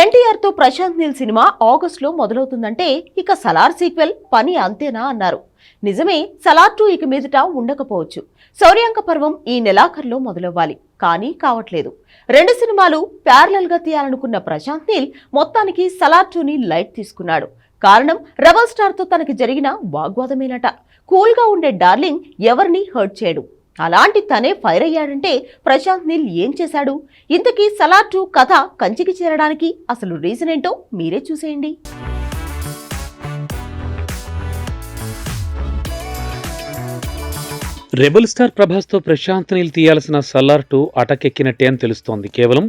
ఎన్టీఆర్తో Prashanth Neel cinema ఆగస్టులో మొదలవుతుందంటే ఇక Salaar sequel పని అంతేనా అన్నారు. నిజమే సలార్ టూ ఇక మీదట ఉండకపోవచ్చు. శౌర్యాంక పర్వం ఈ నెలాఖరులో మొదలవ్వాలి. కానీ కావట్లేదు. రెండు సినిమాలు ప్యారలల్గా తీయాలనుకున్న ప్రశాంత్ నీల్ మొత్తానికి సలార్ టూని లైట్ తీసుకున్నాడు. కారణం రెబల్ స్టార్తో తనకి జరిగిన వాగ్వాదమేనట. కూల్గా ఉండే డార్లింగ్ ఎవరిని హర్ట్ చేయడు? అలాంటి తనే ఫైర్ అయ్యాడంటే ప్రశాంత్ నీల్ ఏం చేశాడు? ఇంతకీ సలార్ టూ కథ కంచికి చేరడానికి అసలు రీజన్ ఏంటో మీరే చూసేయండి. రెబల్ స్టార్ ప్రభాస్తో ప్రశాంత్ నీల్ తీయాల్సిన సల్లార్ టూ అటకెక్కినట్టే అని తెలుస్తోంది. కేవలం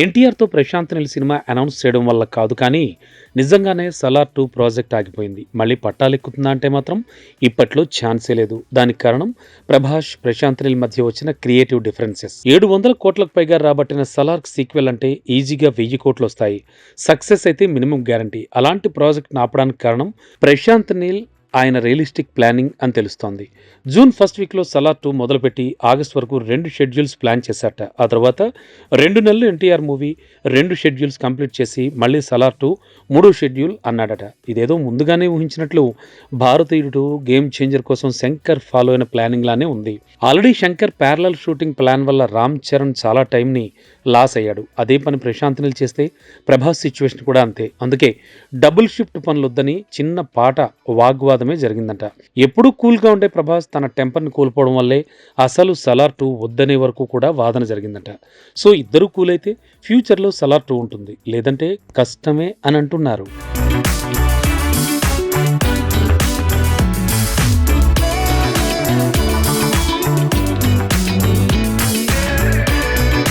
ఎన్టీఆర్తో ప్రశాంత్ నీల్ సినిమా అనౌన్స్ చేయడం వల్ల కాదు కానీ నిజంగానే సలార్ టూ ప్రాజెక్ట్ ఆగిపోయింది. మళ్ళీ పట్టాలెక్కుతుందా అంటే మాత్రం ఇప్పట్లో ఛాన్సే లేదు. దానికి కారణం ప్రభాస్ ప్రశాంత్ నీల్ మధ్య వచ్చిన క్రియేటివ్ డిఫరెన్సెస్. ఏడు వందల కోట్లకు పైగా రాబట్టిన సలార్ సీక్వెల్ అంటే ఈజీగా వెయ్యి కోట్లు వస్తాయి. సక్సెస్ అయితే మినిమం గ్యారంటీ. అలాంటి ప్రాజెక్ట్ ఆపడానికి కారణం ప్రశాంత్ నీల్ ఆయన రియలిస్టిక్ ప్లానింగ్ అని తెలుస్తోంది. జూన్ ఫస్ట్ వీక్లో సలార్ టూ మొదలుపెట్టి ఆగస్ట్ వరకు రెండు షెడ్యూల్స్ ప్లాన్ చేశాట ఆ తర్వాత రెండు నెలలు ఎన్టీఆర్ మూవీ రెండు షెడ్యూల్స్ కంప్లీట్ చేసి మళ్ళీ సలార్ టూ మూడో షెడ్యూల్ అన్నాడట. ఇదేదో ముందుగానే ఊహించినట్లు భారతీయుడు గేమ్ చేంజర్ కోసం శంకర్ ఫాలో అయిన ప్లానింగ్ లానే ఉంది. Already Shankar parallel shooting plan వల్ల రామ్ చరణ్ చాలా టైంని లాస్ అయ్యాడు. అదే పని ప్రశాంత్ చేస్తే ప్రభాస్ సిచ్యువేషన్ కూడా అంతే. అందుకే డబుల్ షిఫ్ట్ పనులొద్దని చిన్న పాట వాగ్వాదమే జరిగిందంట. ఎప్పుడు కూల్గా ఉండే ప్రభాస్ తన టెంపర్ని కోల్పోవడం వల్లే అసలు సలార్ టూ వద్దనే వరకు కూడా వాదన జరిగిందట. సో ఇద్దరు కూల్ అయితే ఫ్యూచర్లో సలార్ టూ ఉంటుంది. లేదంటే కష్టమే అని అంటున్నారు.